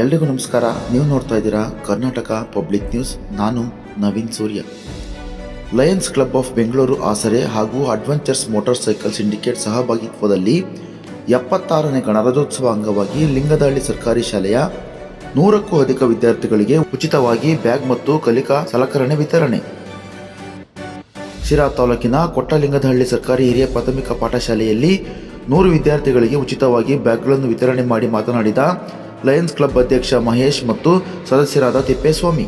ಎಲ್ರಿಗೂ ನಮಸ್ಕಾರ. ನೀವು ನೋಡ್ತಾ ಇದ್ದೀರಾ ಕರ್ನಾಟಕ ಪಬ್ಲಿಕ್ ನ್ಯೂಸ್. ನಾನು Naveen Surya. Lions club of Bengaluru ಆಸರೆ ಹಾಗೂ ಅಡ್ವೆಂಚರ್ಸ್ ಮೋಟಾರ್ ಸೈಕಲ್ ಸಿಂಡಿಕೇಟ್ ಸಹಭಾಗಿತ್ವದಲ್ಲಿ ಎಪ್ಪತ್ತಾರನೇ ಗಣರಾಜ್ಯೋತ್ಸವ ಅಂಗವಾಗಿ ಲಿಂಗದಹಳ್ಳಿ ಸರ್ಕಾರಿ ಶಾಲೆಯ ನೂರಕ್ಕೂ ಅಧಿಕ ವಿದ್ಯಾರ್ಥಿಗಳಿಗೆ ಉಚಿತವಾಗಿ ಬ್ಯಾಗ್ ಮತ್ತು ಕಲಿಕಾ ಸಲಕರಣೆ ವಿತರಣೆ. ಶಿರಾ ತಾಲೂಕಿನ ಕೊಟ್ಟಲಿಂಗದಹಳ್ಳಿ ಸರ್ಕಾರಿ ಹಿರಿಯ ಪ್ರಾಥಮಿಕ ಪಾಠಶಾಲೆಯಲ್ಲಿ ನೂರು ವಿದ್ಯಾರ್ಥಿಗಳಿಗೆ ಉಚಿತವಾಗಿ ಬ್ಯಾಗ್ಗಳನ್ನು ವಿತರಣೆ ಮಾಡಿ ಮಾತನಾಡಿದ ಲಯನ್ಸ್ ಕ್ಲಬ್ ಅಧ್ಯಕ್ಷ ಮಹೇಶ್ ಮತ್ತು ಸದಸ್ಯರಾದ ತಿಪ್ಪೇಸ್ವಾಮಿ.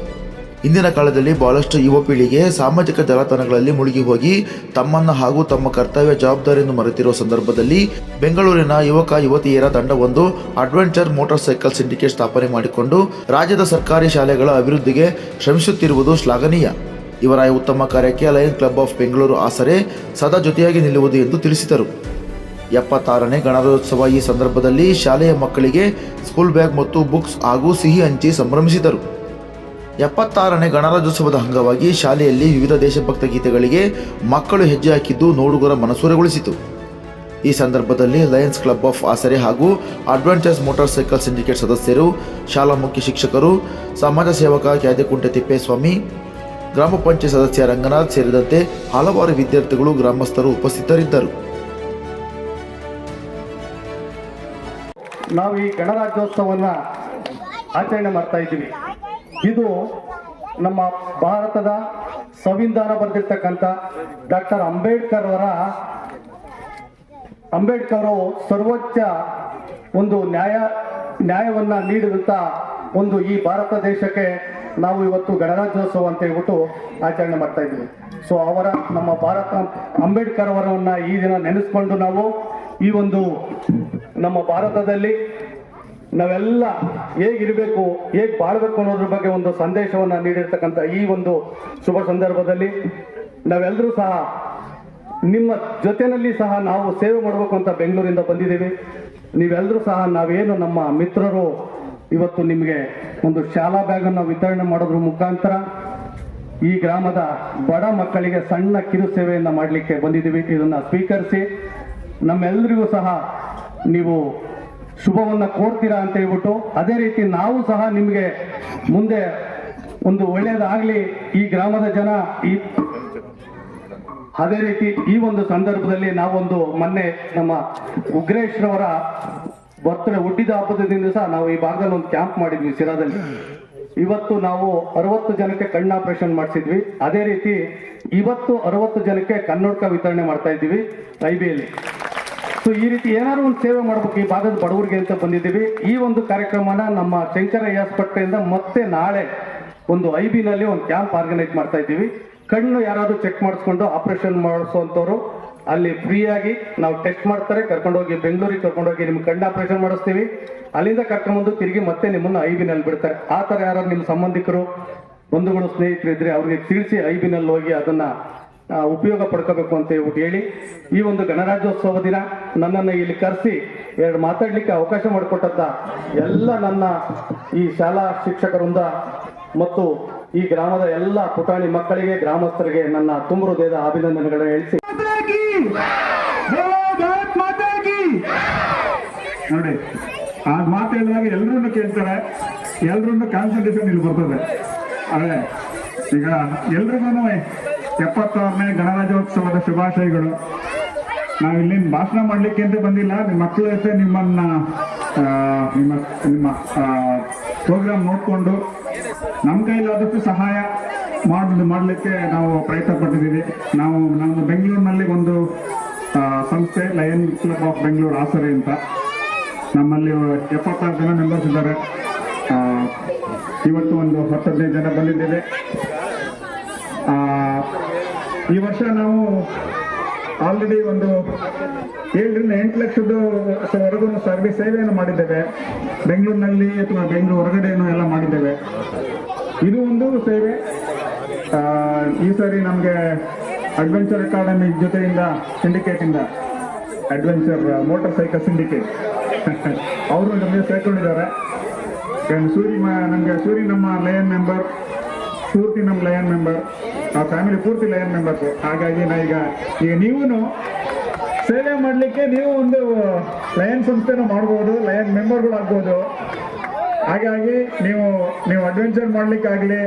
ಇಂದಿನ ಕಾಲದಲ್ಲಿ ಬಹಳಷ್ಟು ಯುವ ಪೀಳಿಗೆ ಸಾಮಾಜಿಕ ಜಾಲತಾಣಗಳಲ್ಲಿ ಮುಳುಗಿ ಹೋಗಿ ತಮ್ಮನ್ನು ಹಾಗೂ ತಮ್ಮ ಕರ್ತವ್ಯ ಜವಾಬ್ದಾರಿಯನ್ನು ಮರೆತಿರುವ ಸಂದರ್ಭದಲ್ಲಿ ಬೆಂಗಳೂರಿನ ಯುವಕ ಯುವತಿಯರ ತಂಡವೊಂದು ಅಡ್ವೆಂಚರ್ ಮೋಟಾರ್ ಸೈಕಲ್ ಸಿಂಡಿಕೇಟ್ ಸ್ಥಾಪನೆ ಮಾಡಿಕೊಂಡು ರಾಜ್ಯದ ಸರ್ಕಾರಿ ಶಾಲೆಗಳ ಅಭಿವೃದ್ಧಿಗೆ ಶ್ರಮಿಸುತ್ತಿರುವುದು ಶ್ಲಾಘನೀಯ. ಇವರ ಉತ್ತಮ ಕಾರ್ಯಕ್ಕೆ ಲಯನ್ ಕ್ಲಬ್ ಆಫ್ ಬೆಂಗಳೂರು ಆಸರೆ ಸದಾ ಜೊತೆಯಾಗಿ ನಿಲ್ಲುವುದು ಎಂದು ತಿಳಿಸಿದರು. ಎಪ್ಪತ್ತಾರನೇ ಗಣರಾಜ್ಯೋತ್ಸವ ಈ ಸಂದರ್ಭದಲ್ಲಿ ಶಾಲೆಯ ಮಕ್ಕಳಿಗೆ ಸ್ಕೂಲ್ ಬ್ಯಾಗ್ ಮತ್ತು ಬುಕ್ಸ್ ಹಾಗೂ ಸಿಹಿ ಹಂಚಿ ಸಂಭ್ರಮಿಸಿದರು. ಎಪ್ಪತ್ತಾರನೇ ಗಣರಾಜ್ಯೋತ್ಸವದ ಅಂಗವಾಗಿ ಶಾಲೆಯಲ್ಲಿ ವಿವಿಧ ದೇಶಭಕ್ತ ಗೀತೆಗಳಿಗೆ ಮಕ್ಕಳು ಹೆಜ್ಜೆ ಹಾಕಿದ್ದು ನೋಡುಗರ ಮನಸೂರೆಗೊಳಿಸಿತು. ಈ ಸಂದರ್ಭದಲ್ಲಿ ಲಯನ್ಸ್ ಕ್ಲಬ್ ಆಫ್ ಆಸರೆ ಹಾಗೂ ಅಡ್ವೆಂಚರ್ಸ್ ಮೋಟಾರ್ ಸೈಕಲ್ ಸಿಂಡಿಕೇಟ್ ಸದಸ್ಯರು ಶಾಲಾ ಮುಖ್ಯ ಶಿಕ್ಷಕರು, ಸಮಾಜ ಸೇವಕ ಕ್ಯಾದೆಕುಂಟೆ ತಿಪ್ಪೇಸ್ವಾಮಿ, ಗ್ರಾಮ ಪಂಚಾಯತ್ ಸದಸ್ಯ ರಂಗನಾಥ್ ಸೇರಿದಂತೆ ಹಲವಾರು ವಿದ್ಯಾರ್ಥಿಗಳು, ಗ್ರಾಮಸ್ಥರು ಉಪಸ್ಥಿತರಿದ್ದರು. ನಾವು ಈ ಗಣರಾಜ್ಯೋತ್ಸವವನ್ನು ಆಚರಣೆ ಮಾಡ್ತಾ ಇದ್ದೀವಿ. ಇದು ನಮ್ಮ ಭಾರತದ ಸಂವಿಧಾನ ಬರೆದಿರ್ತಕ್ಕಂಥ ಡಾಕ್ಟರ್ ಅಂಬೇಡ್ಕರ್ ಅವರ ಅಂಬೇಡ್ಕರ್ ಅವರು ಸರ್ವೋಚ್ಚ ಒಂದು ನ್ಯಾಯ, ನ್ಯಾಯವನ್ನು ನೀಡಿದಂಥ ಒಂದು ಈ ಭಾರತ ದೇಶಕ್ಕೆ ನಾವು ಇವತ್ತು ಗಣರಾಜ್ಯೋತ್ಸವ ಅಂತ ಹೇಳ್ಬಿಟ್ಟು ಆಚರಣೆ ಮಾಡ್ತಾ ಇದ್ದೀವಿ. ಸೊ ಅವರ ನಮ್ಮ ಭಾರತ ಅಂಬೇಡ್ಕರ್ ಅವರನ್ನು ಈ ದಿನ ನೆನೆಸ್ಕೊಂಡು ನಾವು ಈ ಒಂದು ನಮ್ಮ ಭಾರತದಲ್ಲಿ ನಾವೆಲ್ಲ ಹೇಗಿರಬೇಕು, ಹೇಗೆ ಬಾಳ್ಬೇಕು ಅನ್ನೋದ್ರ ಬಗ್ಗೆ ಒಂದು ಸಂದೇಶವನ್ನು ನೀಡಿರ್ತಕ್ಕಂಥ ಈ ಒಂದು ಶುಭ ಸಂದರ್ಭದಲ್ಲಿ ನಾವೆಲ್ಲರೂ ಸಹ ನಿಮ್ಮ ಜೊತೆಯಲ್ಲಿ ಸಹ ನಾವು ಸೇವೆ ಮಾಡಬೇಕು ಅಂತ ಬೆಂಗಳೂರಿಂದ ಬಂದಿದ್ದೀವಿ. ನೀವೆಲ್ಲರೂ ಸಹ ನಾವೇನು ನಮ್ಮ ಮಿತ್ರರು, ಇವತ್ತು ನಿಮಗೆ ಒಂದು ಶಾಲಾ ಬ್ಯಾಗನ್ನು ವಿತರಣೆ ಮಾಡೋದ್ರ ಮುಖಾಂತರ ಈ ಗ್ರಾಮದ ಬಡ ಮಕ್ಕಳಿಗೆ ಸಣ್ಣ ಕಿರು ಸೇವೆಯನ್ನು ಮಾಡಲಿಕ್ಕೆ ಬಂದಿದ್ದೀವಿ. ಇದನ್ನು ಸ್ವೀಕರಿಸಿ ನಮ್ಮೆಲ್ಲರಿಗೂ ಸಹ ನೀವು ಶುಭವನ್ನು ಕೋರ್ತೀರಾ ಅಂತ ಹೇಳ್ಬಿಟ್ಟು ಅದೇ ರೀತಿ ನಾವು ಸಹ ನಿಮಗೆ ಮುಂದೆ ಒಂದು ಒಳ್ಳೆಯದಾಗಲಿ ಈ ಗ್ರಾಮದ ಜನ ಈ ಅದೇ ರೀತಿ ಈ ಒಂದು ಸಂದರ್ಭದಲ್ಲಿ ನಾವೊಂದು ಮೊನ್ನೆ ನಮ್ಮ ಉಗ್ರೇಶ್ರವರ ಬರ್ತಡೆ ಹುಟ್ಟಿದ ಹಬ್ಬದ ಸಹ ನಾವು ಈ ಭಾಗದಲ್ಲಿ ಒಂದು ಕ್ಯಾಂಪ್ ಮಾಡಿದ್ವಿ ಸಿರಾದಲ್ಲಿ. ಇವತ್ತು ನಾವು ಅರವತ್ತು ಜನಕ್ಕೆ ಕಣ್ಣು ಆಪರೇಷನ್ ಮಾಡಿಸಿದ್ವಿ. ಅದೇ ರೀತಿ ಇವತ್ತು ಅರವತ್ತು ಜನಕ್ಕೆ ಕನ್ನಡಕ ವಿತರಣೆ ಮಾಡ್ತಾ ಇದ್ದೀವಿ. ಐಬಿಯಲ್ಲಿ ಸೊ, ಈ ರೀತಿ ಏನಾದ್ರು ಒಂದು ಸೇವೆ ಮಾಡ್ಬೇಕು, ಈ ಭಾಗದ ಬಡವರಿಗೆ ಅಂತ ಬಂದಿದ್ದೀವಿ. ಈ ಒಂದು ಕಾರ್ಯಕ್ರಮನ ನಮ್ಮ ಶಂಕರಯ್ಯ ಆಸ್ಪತ್ರೆಯಿಂದ ಮತ್ತೆ ನಾಳೆ ಒಂದು ಐ ನಲ್ಲಿ ಒಂದು ಕ್ಯಾಂಪ್ ಆರ್ಗನೈಸ್ ಮಾಡ್ತಾ ಇದ್ದೀವಿ. ಕಣ್ಣು ಯಾರಾದರೂ ಚೆಕ್ ಮಾಡಿಸ್ಕೊಂಡು ಆಪರೇಷನ್ ಮಾಡಿಸುವಂಥವ್ರು ಅಲ್ಲಿ ಫ್ರೀಯಾಗಿ ನಾವು ಟೆಸ್ಟ್ ಮಾಡ್ತಾರೆ. ಕರ್ಕೊಂಡೋಗಿ ಬೆಂಗಳೂರಿಗೆ ಕರ್ಕೊಂಡೋಗಿ ನಿಮ್ಗೆ ಕಣ್ಣು ಆಪರೇಷನ್ ಮಾಡಿಸ್ತೀವಿ. ಅಲ್ಲಿಂದ ಕರ್ಕೊಂಡ್ಬಂದು ತಿರುಗಿ ಮತ್ತೆ ನಿಮ್ಮನ್ನು ಐ ನಲ್ಲಿ ಬಿಡ್ತಾರೆ. ಆ ಥರ ಯಾರು ನಿಮ್ಮ ಸಂಬಂಧಿಕರು, ಬಂಧುಗಳು ಸ್ನೇಹಿತರು ಇದ್ರೆ ಅವ್ರಿಗೆ ತಿಳಿಸಿ ಐ ನಲ್ಲಿ ಹೋಗಿ ಅದನ್ನ ಉಪಯೋಗ ಪಡ್ಕೋಬೇಕು ಅಂತ ಹೇಳ್ಬಿಟ್ಟು ಹೇಳಿ ಈ ಒಂದು ಗಣರಾಜ್ಯೋತ್ಸವ ದಿನ ನನ್ನನ್ನು ಇಲ್ಲಿ ಕರೆಸಿ ಎರಡು ಮಾತಾಡಲಿಕ್ಕೆ ಅವಕಾಶ ಮಾಡಿಕೊಟ್ಟಂತ ಎಲ್ಲ ನನ್ನ ಈ ಶಾಲಾ ಶಿಕ್ಷಕರಿಂದ ಮತ್ತು ಈ ಗ್ರಾಮದ ಎಲ್ಲ ಪುಟಾಣಿ ಮಕ್ಕಳಿಗೆ, ಗ್ರಾಮಸ್ಥರಿಗೆ ನನ್ನ ತುಂಬ ಹೃದಯದ ಅಭಿನಂದನೆಗಳನ್ನು ಹೇಳಿಸಿ. ನೋಡಿ, ಆ ಮಾತು ಹೇಳಿದಾಗ ಎಲ್ಲರೂ ಕೇಳ್ತಾರೆ ಎಲ್ಲರೂ ಕಾನ್ಸಂಟ್ರೇಷನ್ ಇಲ್ಲಿ ಬರ್ತದೆ. ಅದೇ, ಈಗ ಎಲ್ರಿಗೂ ಎಪ್ಪತ್ತಾರನೇ ಗಣರಾಜ್ಯೋತ್ಸವದ ಶುಭಾಶಯಗಳು. ನಾವು ಇಲ್ಲಿ ಭಾಷಣ ಮಾಡ್ಲಿಕ್ಕೆ ಅಂತ ಬಂದಿಲ್ಲ. ನಿಮ್ಮ ಮಕ್ಕಳ ಜೊತೆ ನಿಮ್ಮನ್ನ ನಿಮ್ಮ ನಿಮ್ಮ ಪ್ರೋಗ್ರಾಮ್ ನೋಡಿಕೊಂಡು ನಮ್ಮ ಕೈಲಾದಷ್ಟು ಸಹಾಯ ಮಾಡೋದು ಮಾಡಲಿಕ್ಕೆ ನಾವು ಪ್ರಯತ್ನ ಪಟ್ಟಿದ್ದೀವಿ ನಾವು, ನಮ್ಮ ಬೆಂಗಳೂರಿನಲ್ಲಿ ಒಂದು ಸಂಸ್ಥೆ ಲಯನ್ ಕ್ಲಬ್ ಆಫ್ ಬೆಂಗಳೂರು ಆಸರೆ ಅಂತ. ನಮ್ಮಲ್ಲಿ ಎಪ್ಪತ್ತಾರು ಜನ ಮೆಂಬರ್ಸ್ ಇದ್ದಾರೆ. ಇವತ್ತು ಒಂದು ಹತ್ತು ಹದಿನೈದು ಜನ ಬಂದಿದ್ದೇವೆ. ಈ ವರ್ಷ ನಾವು ಆಲ್ರೆಡಿ ಒಂದು ಏಳರಿಂದ ಎಂಟು ಲಕ್ಷದ ವರೆಗೂ ಸರ್ವಿಸ್ ಸೇವೆಯನ್ನು ಮಾಡಿದ್ದೇವೆ. ಬೆಂಗಳೂರಿನಲ್ಲಿ ಅಥವಾ ಬೆಂಗಳೂರು ಹೊರಗಡೆಯನ್ನು ಎಲ್ಲ ಮಾಡಿದ್ದೇವೆ. ಇದು ಒಂದು ಸೇವೆ. ಈ ಸಾರಿ ನಮಗೆ ಅಡ್ವೆಂಚರ್ ಅಕಾಡೆಮಿ ಜೊತೆಯಿಂದ ಸಿಂಡಿಕೇಟಿಂದ ಅಡ್ವೆಂಚರ್ ಮೋಟರ್ ಸೈಕಲ್ ಸಿಂಡಿಕೇಟ್ ಅವರು ನಮಗೆ ಸೇರ್ಕೊಂಡಿದ್ದಾರೆ. ಸೂರಿ ನಮಗೆ ಸೂರಿ ನಮ್ಮ ಲಯನ್ ಮೆಂಬರ್ ಪೂರ್ತಿ ನಮ್ಮ ಲಯನ್ ಮೆಂಬರ್ ಆ ಫ್ಯಾಮಿಲಿ ಪೂರ್ತಿ ಲಯನ್ ಮೆಂಬರ್ಸ್ ಹಾಗಾಗಿ ನಾ ಈಗ ಈಗ ನೀವು ಸೇವೆ ಮಾಡಲಿಕ್ಕೆ ನೀವು ಒಂದು ಲಯನ್ ಸಂಸ್ಥೆನ ಮಾಡ್ಬೋದು ಲಯನ್ ಮೆಂಬರ್ಗಳು ಆಗ್ಬೋದು ಹಾಗಾಗಿ ನೀವು ನೀವು ಅಡ್ವೆಂಚರ್ ಮಾಡಲಿಕ್ಕಾಗಲಿ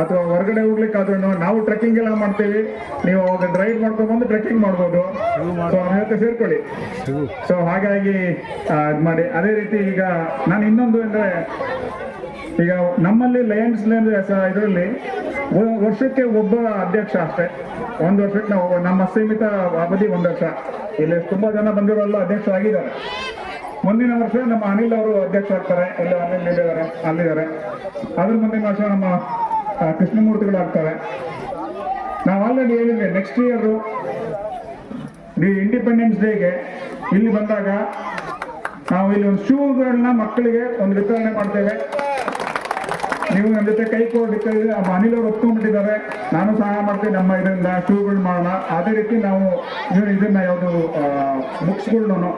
ಅಥವಾ ಹೊರಗಡೆ ಹೋಗ್ಲಿಕ್ಕಾದ್ರೂ ನಾವು ಟ್ರೆಕ್ಕಿಂಗ್ ಎಲ್ಲ ಮಾಡ್ತೀವಿ. ನೀವು ಅವಾಗ ಡ್ರೈವ್ ಮಾಡ್ಕೊಂಡು ಬಂದು ಟ್ರೆಕ್ಕಿಂಗ್ ಮಾಡ್ಬೋದು. ಸೊ ನಮ್ಮ ಜೊತೆ ಸೇರ್ಕೊಳ್ಳಿ. ಸೊ ಹಾಗಾಗಿ ಇದು ಮಾಡಿ ಅದೇ ರೀತಿ ಈಗ ನಾನು ಇನ್ನೊಂದು ಅಂದ್ರೆ ಈಗ ನಮ್ಮಲ್ಲಿ ಲಯನ್ಸ್ ಇದರಲ್ಲಿ ವರ್ಷಕ್ಕೆ ಒಬ್ಬ ಅಧ್ಯಕ್ಷ ಅಷ್ಟೇ. ಒಂದು ವರ್ಷಕ್ಕೆ ನಾವು, ನಮ್ಮ ಸೀಮಿತ ಅವಧಿ ಒಂದು ವರ್ಷ. ಇಲ್ಲಿ ತುಂಬಾ ಜನ ಬಂದಿರೋಲ್ಲ ಅಧ್ಯಕ್ಷ ಆಗಿದ್ದಾರೆ. ಮುಂದಿನ ವರ್ಷ ನಮ್ಮ ಅನಿಲ್ ಅವರು ಅಧ್ಯಕ್ಷ ಆಗ್ತಾರೆ. ಎಲ್ಲ ಅನಿಲ್ ಇಲ್ಲಿದ್ದಾರೆ, ಅಲ್ಲಿದ್ದಾರೆ. ಅದ್ರ ಮುಂದಿನ ವರ್ಷ ನಮ್ಮ ಕೃಷ್ಣಮೂರ್ತಿಗಳು ಆಗ್ತಾರೆ ನಾವು ಆಲ್ರೆಡಿ ಹೇಳಿದ್ವಿ ನೆಕ್ಸ್ಟ್ ಇಯರ್ ದಿ ಇಂಡಿಪೆಂಡೆನ್ಸ್ ಡೇಗೆ ಇಲ್ಲಿ ಬಂದಾಗ ನಾವು ಇಲ್ಲಿ ಒಂದು ಶೂಗಳನ್ನ ಮಕ್ಕಳಿಗೆ ಒಂದು ವಿತರಣೆ ಮಾಡ್ತೇವೆ. ನೀವು ನನ್ನ ಜೊತೆ ಕೈ ಕೊಡಲಿಕ್ಕೆ ಅನಿಲ್ ಅವರು ಒಪ್ಕೊಂಡ್ಬಿಟ್ಟಿದ್ದಾರೆ. ನಾನು ಸಹಾಯ ಮಾಡ್ತೀನಿ. ನಮ್ಮ ಇದರಿಂದ ಶೂಗಳು ಮಾಡೋಣ. ಅದೇ ರೀತಿ ನಾವು ಇದನ್ನ ಯಾವುದು ಬುಕ್ಸ್ಗಳನ್ನು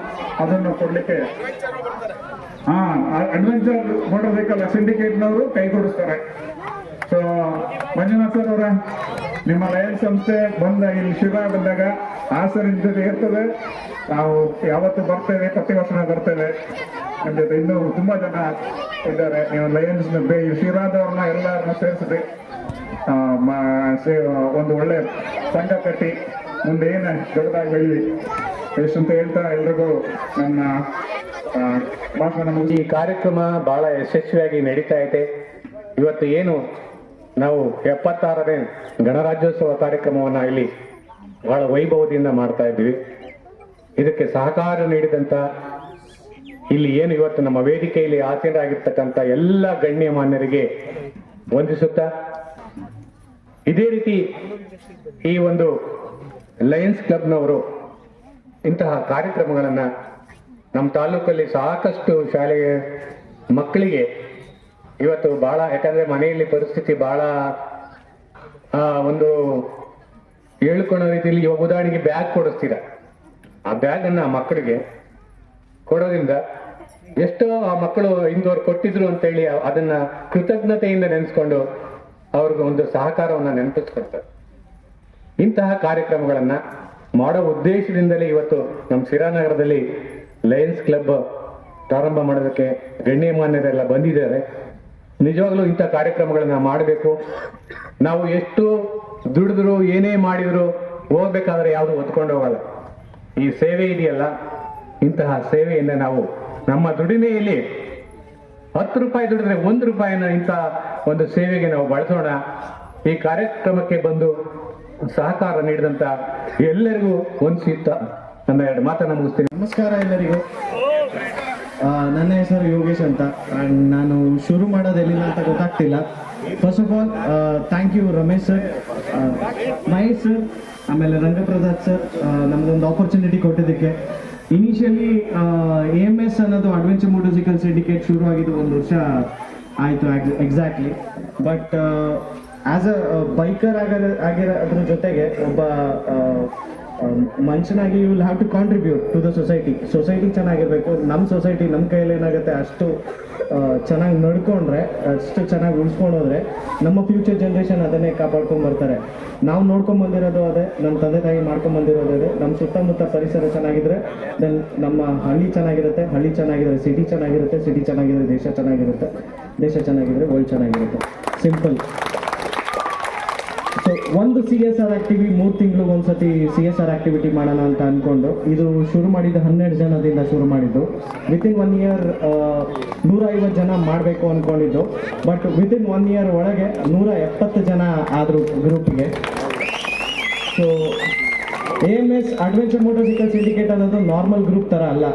ಅದನ್ನು ಕೊಡ್ಲಿಕ್ಕೆ ಹಾ ಅಡ್ವೆಂಚರ್ ಮೋಟರ್ ಸಿಂಡಿಕೇಟ್ನವರು ಕೈ ಕೊಡಿಸ್ತಾರೆ. ಸೊ ಮಂಜುನಾಥ್ ಸರ್ ಅವರ, ನಿಮ್ಮ ರೈಲ್ ಸಂಸ್ಥೆ ಬಂದ ಇಲ್ಲಿ ಶಿವ ಬಂದಾಗ ಆ ಸರ್ ನಿಮ್ ಜೊತೆ ಇರ್ತದೆ. ನಾವು ಯಾವತ್ತು ಬರ್ತೇವೆ, ಪ್ರತಿ ವರ್ಷ ಬರ್ತೇವೆ. ನಮ್ಮ ಜೊತೆ ಇನ್ನೂ ತುಂಬಾ ಜನ ಇದ್ದಾರೆ. ನೀವು ಲಯನ್ಸ್ ಶಿರಾದವ್ರನ್ನ ಎಲ್ಲರನ್ನ ಸೇರಿಸಿದ್ರಿ. ಆ, ಮ- ಸೇ- ಒಂದು ಒಳ್ಳೆ ಸಂಘ ಕಟ್ಟಿ ಮುಂದೆ ಏನು ದೊಡ್ಡದಾಗಿ ಬೆಳೀಲಿ ಅಂತ ಹೇಳ್ತಾ ಎಲ್ರಿಗೂ ನನ್ನ ಭಾಷಣ ಈ ಕಾರ್ಯಕ್ರಮ ಬಹಳ ಯಶಸ್ವಿಯಾಗಿ ನಡೀತಾ ಇದೆ. ಇವತ್ತು ಏನು ನಾವು ಎಪ್ಪತ್ತಾರನೇ ಗಣರಾಜ್ಯೋತ್ಸವ ಕಾರ್ಯಕ್ರಮವನ್ನು ಇಲ್ಲಿ ಬಹಳ ವೈಭವದಿಂದ ಮಾಡ್ತಾ ಇದ್ದೀವಿ. ಇದಕ್ಕೆ ಸಹಕಾರ ನೀಡಿದಂತ ಇಲ್ಲಿ ಏನು ಇವತ್ತು ನಮ್ಮ ವೇದಿಕೆಯಲ್ಲಿ ಆಸೀನರಾಗಿರ್ತಕ್ಕಂಥ ಎಲ್ಲ ಗಣ್ಯಮಾನ್ಯರಿಗೆ ವಂದಿಸುತ್ತಾ, ಇದೇ ರೀತಿ ಈ ಒಂದು ಲಯನ್ಸ್ ಕ್ಲಬ್ನವರು ಇಂತಹ ಕಾರ್ಯಕ್ರಮಗಳನ್ನು ನಮ್ಮ ತಾಲೂಕಲ್ಲಿ ಸಾಕಷ್ಟು ಶಾಲೆಯ ಮಕ್ಕಳಿಗೆ ಇವತ್ತು ಬಹಳ ಯಾಕಂದ್ರೆ ಮನೆಯಲ್ಲಿ ಪರಿಸ್ಥಿತಿ ಬಹಳ ಒಂದು ಹೇಳ್ಕೊಳ್ಳೋ ರೀತಿಯಲ್ಲಿ ಇವಾಗ ಉದಾಹರಣೆಗೆ ಬ್ಯಾಗ್ ಕೊಡಿಸ್ತೀರ. ಆ ಬ್ಯಾಗನ್ನು ಮಕ್ಕಳಿಗೆ ಕೊಡೋದ್ರಿಂದ ಎಷ್ಟೋ ಆ ಮಕ್ಕಳು ಇಂದವ್ರು ಕೊಟ್ಟಿದ್ರು ಅಂತೇಳಿ ಅದನ್ನ ಕೃತಜ್ಞತೆಯಿಂದ ನೆನೆಸ್ಕೊಂಡು ಅವ್ರಿಗೆ ಒಂದು ಸಹಕಾರವನ್ನ ನೆನಪಿಸ್ಕೊಡ್ತಾರೆ. ಇಂತಹ ಕಾರ್ಯಕ್ರಮಗಳನ್ನ ಮಾಡೋ ಉದ್ದೇಶದಿಂದಲೇ ಇವತ್ತು ನಮ್ಮ ಶಿರಾನಗರದಲ್ಲಿ ಲಯನ್ಸ್ ಕ್ಲಬ್ ಪ್ರಾರಂಭ ಮಾಡೋದಕ್ಕೆ ಗಣ್ಯಮಾನ್ಯರೆಲ್ಲ ಬಂದಿದ್ದಾರೆ. ನಿಜವಾಗ್ಲೂ ಇಂಥ ಕಾರ್ಯಕ್ರಮಗಳನ್ನ ಮಾಡಬೇಕು. ನಾವು ಎಷ್ಟು ದುಡಿದ್ರು ಏನೇ ಮಾಡಿದ್ರು ಹೋಗ್ಬೇಕಾದ್ರೆ ಯಾವುದು ಹೊತ್ಕೊಂಡು ಹೋಗಲ್ಲ. ಈ ಸೇವೆ ಇದೆಯಲ್ಲ. ಇಂತಹ ಸೇವೆಯಿಂದ ನಾವು ನಮ್ಮ ದುಡಿಮೆಯಲ್ಲಿ ಹತ್ತು ರೂಪಾಯಿ ದುಡಿದ್ರೆ ಒಂದು ರೂಪಾಯಿನ ಇಂತಹ ಒಂದು ಸೇವೆಗೆ ನಾವು ಬಳಸೋಣ. ಈ ಕಾರ್ಯಕ್ರಮಕ್ಕೆ ಬಂದು ಸಹಕಾರ ನೀಡಿದಂತ ಎಲ್ಲರಿಗೂ ಒಂದ್ಸಿತ್ತ ನನ್ನ ಎರಡು ಮಾತನ್ನ ಮುಗಿಸ್ತೀನಿ. ನಮಸ್ಕಾರ ಎಲ್ಲರಿಗೂ. ನನ್ನ ಹೆಸರು ಯೋಗೇಶ್ ಅಂತ. ನಾನು ಶುರು ಮಾಡೋದು ಎಲ್ಲಿಂದ ಅಂತ ಗೊತ್ತಾಗ್ತಿಲ್ಲ. First of all thank you Ramesh sir Mahesh sir ಆಮೇಲೆ ರಂಗಪ್ರಸಾದ್ ಸರ್ ನಮಗೊಂದು ಆಪರ್ಚುನಿಟಿ ಕೊಟ್ಟಿದ್ದಕ್ಕೆ. ಇನಿಷಿಯಲಿ ಎ ಎಂ ಎಸ್ ಅನ್ನೋದು ಅಡ್ವೆಂಚರ್ ಮೋಟರ್ಸಿಕಲ್ ಸಿಂಡಿಕೇಟ್ ಶುರು ಆಗಿದ್ದು ಒಂದು ವರ್ಷ ಆಯಿತು exactly but as a biker ಆಗಿರೋ ಅದ್ರ ಜೊತೆಗೆ ಒಬ್ಬ ಆ, ಮನುಷ್ಯನಾಗಿ you will have to contribute to the society society ಚೆನ್ನಾಗಿರಬೇಕು. ನಮ್ಮ ಸೊಸೈಟಿ ನಮ್ಮ ಕೈಯಲ್ಲಿ ಏನಾಗುತ್ತೆ, ಅಷ್ಟು ಚೆನ್ನಾಗಿ ನಡ್ಕೊಂಡ್ರೆ, ಅಷ್ಟು ಚೆನ್ನಾಗಿ ಉಳಿಸ್ಕೊಂಡು ಹೋದ್ರೆ ನಮ್ಮ ಫ್ಯೂಚರ್ ಜನ್ರೇಷನ್ ಅದನ್ನೇ ಕಾಪಾಡ್ಕೊಂಡು ಬರ್ತಾರೆ ನಾವು ನೋಡ್ಕೊಂಡ್ ಬಂದಿರೋದು ಅದೇ ನಮ್ಮ ತಂದೆ ತಾಯಿ ಮಾಡ್ಕೊಂಡ್ ಬಂದಿರೋದು ಅದೇ ನಮ್ಮ ಸುತ್ತಮುತ್ತ ಪರಿಸರ ಚೆನ್ನಾಗಿದ್ರೆ ದೆನ್ ನಮ್ಮ ಹಳ್ಳಿ ಚೆನ್ನಾಗಿರುತ್ತೆ, ಹಳ್ಳಿ ಚೆನ್ನಾಗಿದ್ರೆ ಸಿಟಿ ಚೆನ್ನಾಗಿರುತ್ತೆ ಸಿಟಿ ಚೆನ್ನಾಗಿದ್ರೆ ದೇಶ ಚೆನ್ನಾಗಿರುತ್ತೆ, ದೇಶ ಚೆನ್ನಾಗಿದ್ರೆ ವರ್ಲ್ಡ್ ಚೆನ್ನಾಗಿರುತ್ತೆ. ಸಿಂಪಲ್ ಒಂದು ಸಿ ಎಸ್ ಆರ್ ಆಕ್ಟಿವಿ ಮೂರು ತಿಂಗಳು ಒಂದ್ಸತಿ ಸಿ ಎಸ್ ಆರ್ ಆಕ್ಟಿವಿಟಿ ಮಾಡೋಣ ಅಂತ ಅನ್ಕೊಂಡು ಇದು ಶುರು ಮಾಡಿದ ಹನ್ನೆರಡು ಜನದಿಂದ ಶುರು ಮಾಡಿದ್ದು. ವಿತಿನ್ ಒನ್ ಇಯರ್ ನೂರ ಐವತ್ತು ಜನ ಮಾಡಬೇಕು ಅನ್ಕೊಂಡಿದ್ದು. ಬಟ್ ವಿತಿನ್ ಒನ್ ಇಯರ್ ಒಳಗೆ ನೂರ ಎಪ್ಪತ್ತು ಜನ ಆದರು ಗ್ರೂಪ್ಗೆ so M S adventure motorcycle syndicate ಅನ್ನೋದು ನಾರ್ಮಲ್ ಗ್ರೂಪ್ ಥರ ಅಲ್ಲ.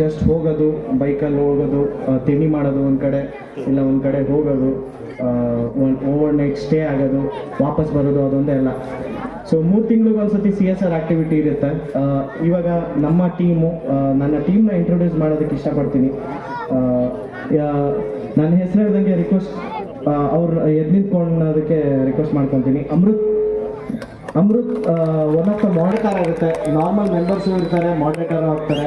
ಜಸ್ಟ್ ಹೋಗೋದು ಬೈಕಲ್ಲಿ ಹೋಗೋದು ತಿಂಡಿ ಮಾಡೋದು ಒಂದು ಕಡೆ, ಇಲ್ಲ ಒಂದು ಕಡೆ ಹೋಗೋದು ಓವರ್ ನೈಟ್ ಸ್ಟೇ ಆಗೋದು, ವಾಪಸ್ ಬರೋದು ಅದೊಂದೇ ಅಲ್ಲ. ಸೊ ಮೂರು ತಿಂಗಳಿಗೆ ಒಂದ್ಸತಿ ಸಿ ಎಸ್ ಆರ್ ಆಕ್ಟಿವಿಟಿ ಇರುತ್ತೆ. ಇವಾಗ ನಮ್ಮ ಟೀಮು ನನ್ನ ಟೀಮ್ನ ಇಂಟ್ರೊಡ್ಯೂಸ್ ಮಾಡೋದಕ್ಕೆ ಇಷ್ಟಪಡ್ತೀನಿ. ನನ್ನ ಹೆಸರು ಹೇಳ್ದಂಗೆ ರಿಕ್ವೆಸ್ಟ್ ಅವ್ರು ಎದ್ ನಿಂತ್ಕೊಳ್ಳೋದಕ್ಕೆ ರಿಕ್ವೆಸ್ಟ್ ಮಾಡ್ಕೊತೀನಿ. Amrit Amrit one of the moderator ಆಗುತ್ತೆ. ನಾರ್ಮಲ್ ಮೆಂಬರ್ಸು ಇರ್ತಾರೆ ಮಾಡ್ರೇಟರ್ ಆಗ್ತಾರೆ.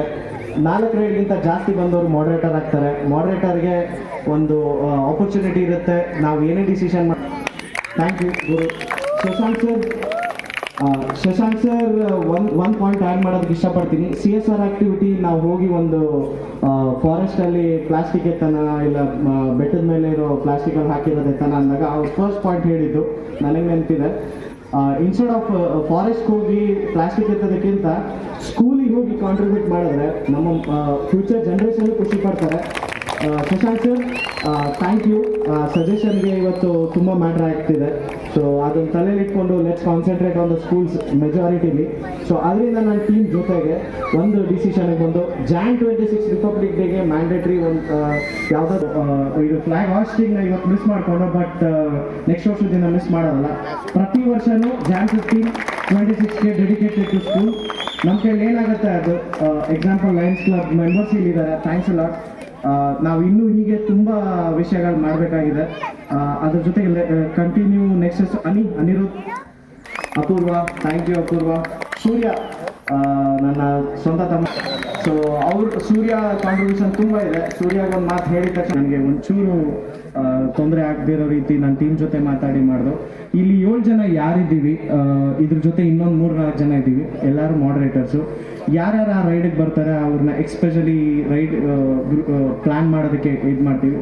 ನಾಲ್ಕು ರೇಟ್ಗಿಂತ ಜಾಸ್ತಿ ಬಂದವರು ಮಾಡ್ರೇಟರ್ ಆಗ್ತಾರೆ. ಮಾಡ್ರೇಟರ್ಗೆ ಒಂದು ಆಪರ್ಚುನಿಟಿ ಇರುತ್ತೆ. ನಾವು ಏನೇ decision thank you Guru Shashank sir Shashank sir ಒಂದು ಒಂದು ಪಾಯಿಂಟ್ ಆ್ಯಡ್ ಮಾಡೋದಕ್ಕೆ ಇಷ್ಟಪಡ್ತೀನಿ. ಸಿ ಎಸ್ ಆರ್ ಆ್ಯಕ್ಟಿವಿಟಿ ನಾವು ಹೋಗಿ ಒಂದು ಫಾರೆಸ್ಟಲ್ಲಿ ಪ್ಲಾಸ್ಟಿಕ್ ಎತ್ತನ ಇಲ್ಲ ಬೆಟ್ಟದ ಮೇಲೆ ಇರೋ ಪ್ಲಾಸ್ಟಿಕಲ್ಲಿ ಹಾಕಿರೋದು ಎತ್ತನ ಅಂದಾಗ ಅವ್ರು ಫಸ್ಟ್ ಪಾಯಿಂಟ್ ಹೇಳಿದ್ದು ನನಗೆ ನೆನಪಿದೆ. ಇನ್ಸ್ಟೆಡ್ ಆಫ್ ಫಾರೆಸ್ಟ್ಗೆ ಹೋಗಿ ಪ್ಲಾಸ್ಟಿಕ್ ಎತ್ತೋದಕ್ಕಿಂತ ಸ್ಕೂಲಿಗೆ ಹೋಗಿ ಕಾಂಟ್ರಿಬ್ಯೂಟ್ ಮಾಡಿದ್ರೆ ನಮ್ಮ ಫ್ಯೂಚರ್ ಜನ್ರೇಷನ್ ಖುಷಿ ಪಡ್ತಾರೆ. ಶಶಾಂಕ್ ಸರ್ ಥ್ಯಾಂಕ್ ಯು ಸಜೆಷನ್ಗೆ ಇವತ್ತು ತುಂಬ ಮ್ಯಾಟ್ರ್ ಆಗ್ತಿದೆ. ಸೊ ಅದನ್ನು ತಲೆಯಲ್ಲಿ ಇಟ್ಕೊಂಡು let's concentrate on the schools ಮೆಜಾರಿಟಿಲಿ so ಅದರಿಂದ ನನ್ನ ಟೀಮ್ ಜೊತೆಗೆ ಒಂದು ಡಿಸಿಷನ್ಗೆ ಬಂದು ಜಾನ್ ಟ್ವೆಂಟಿ ಸಿಕ್ಸ್ ರಿಪಬ್ಲಿಕ್ ಡೇಗೆ ಮ್ಯಾಂಡೇಟ್ರಿ ಒಂದು ಯಾವುದಾದ್ರು ಇದು ಫ್ಲಾಗ್ ಹಾಸ್ಟಿಂಗ್ ಇವತ್ತು ಮಿಸ್ ಮಾಡಿಕೊಂಡು ಬಟ್ ನೆಕ್ಸ್ಟ್ ವರ್ಷದಿಂದ ಮಿಸ್ ಮಾಡೋಲ್ಲ ಪ್ರತಿ ವರ್ಷವೂ ಜಾನ್ ಫಿಫ್ಟೀನ್ ಟ್ವೆಂಟಿ ಸಿಕ್ಸ್ಗೆ ಡೆಡಿಕೇಟೆಡ್ ಟು ಸ್ಕೂಲ್ ನಮ್ಮ ಕೈಲಿ ಏನಾಗುತ್ತೆ ಅದು? ಎಕ್ಸಾಂಪಲ್ ಲಯನ್ಸ್ ಕ್ಲಬ್ ಮೆಂಬರ್ಸ್ ಇಲ್ಲಿದ್ದಾರೆ. ಥ್ಯಾಂಕ್ಸ್ ಲಾಟ್ ನಾವು ಇನ್ನೂ ಹೀಗೆ ತುಂಬ ವಿಷಯಗಳು ಮಾಡಬೇಕಾಗಿದೆ. ಅದ್ರ ಜೊತೆಗೆ continue next Ani Anirudh Apoorva thank you Apoorva. Surya ನನ್ನ ಸ್ವಂತ ತಮ್ಮ. ಸೊ ಅವ್ರ, ಸೂರ್ಯ ಕಾಂಟ್ರಿಬ್ಯೂಷನ್ ತುಂಬ ಇದೆ. ಸೂರ್ಯ ಒಂದು ಮಾತು ಹೇಳಿದ ತಕ್ಷಣ ನನಗೆ ಒಂಚೂರು ತೊಂದರೆ ಆಗದಿರೋ ರೀತಿ ನನ್ನ ಟೀಮ್ ಜೊತೆ ಮಾತಾಡಿ ಮಾಡಿದ್ರು ಇಲ್ಲಿ ಏಳು ಜನ ಯಾರಿದ್ದೀವಿ? ಇದ್ರ ಜೊತೆ ಇನ್ನೊಂದು ಮೂರು ನಾಲ್ಕು ಜನ ಇದ್ದೀವಿ. ಎಲ್ಲರೂ ಮಾಡ್ರೇಟರ್ಸು ಯಾರ್ಯಾರು ಆ ರೈಡಿಗೆ ಬರ್ತಾರೆ ಅವ್ರನ್ನ ಎಕ್ಸ್ಪೆಷಲಿ ರೈಡ್ ಪ್ಲಾನ್ ಮಾಡೋದಕ್ಕೆ ಇದು ಮಾಡ್ತೀವಿ.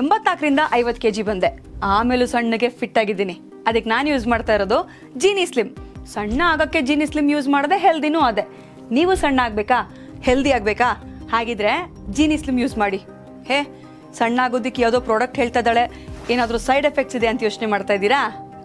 ಎಂಬತ್ನಾಲ್ಕರಿಂದ ಐವತ್ತು ಕೆ ಜಿ ಬಂದೆ. ಆಮೇಲೂ ಸಣ್ಣಗೆ ಫಿಟ್ ಆಗಿದ್ದೀನಿ. ಅದಕ್ಕೆ ನಾನು ಯೂಸ್ ಮಾಡ್ತಾ ಇರೋದು ಜೀನಿ ಸ್ಲಿಮ್ ಸಣ್ಣ ಆಗೋಕ್ಕೆ ಜೀನಿ ಸ್ಲಿಮ್ ಯೂಸ್ ಮಾಡಿದೆ ಹೆಲ್ದಿನೂ ಅದೇ. ನೀವು ಸಣ್ಣ ಆಗಬೇಕಾ? ಹೆಲ್ದಿ ಆಗಬೇಕಾ? ಹಾಗಿದ್ರೆ ಜೀನಿ ಸ್ಲಿಮ್ ಯೂಸ್ ಮಾಡಿ. ಹೇ, ಸಣ್ಣ ಆಗೋದಕ್ಕೆ ಯಾವುದೋ ಪ್ರಾಡಕ್ಟ್ ಹೇಳ್ತಾ ಇದ್ದಾಳೆ. ಏನಾದರೂ ಸೈಡ್ ಎಫೆಕ್ಟ್ಸ್ ಇದೆ ಅಂತ ಯೋಚನೆ ಮಾಡ್ತಾ ಇದ್ದೀರಾ?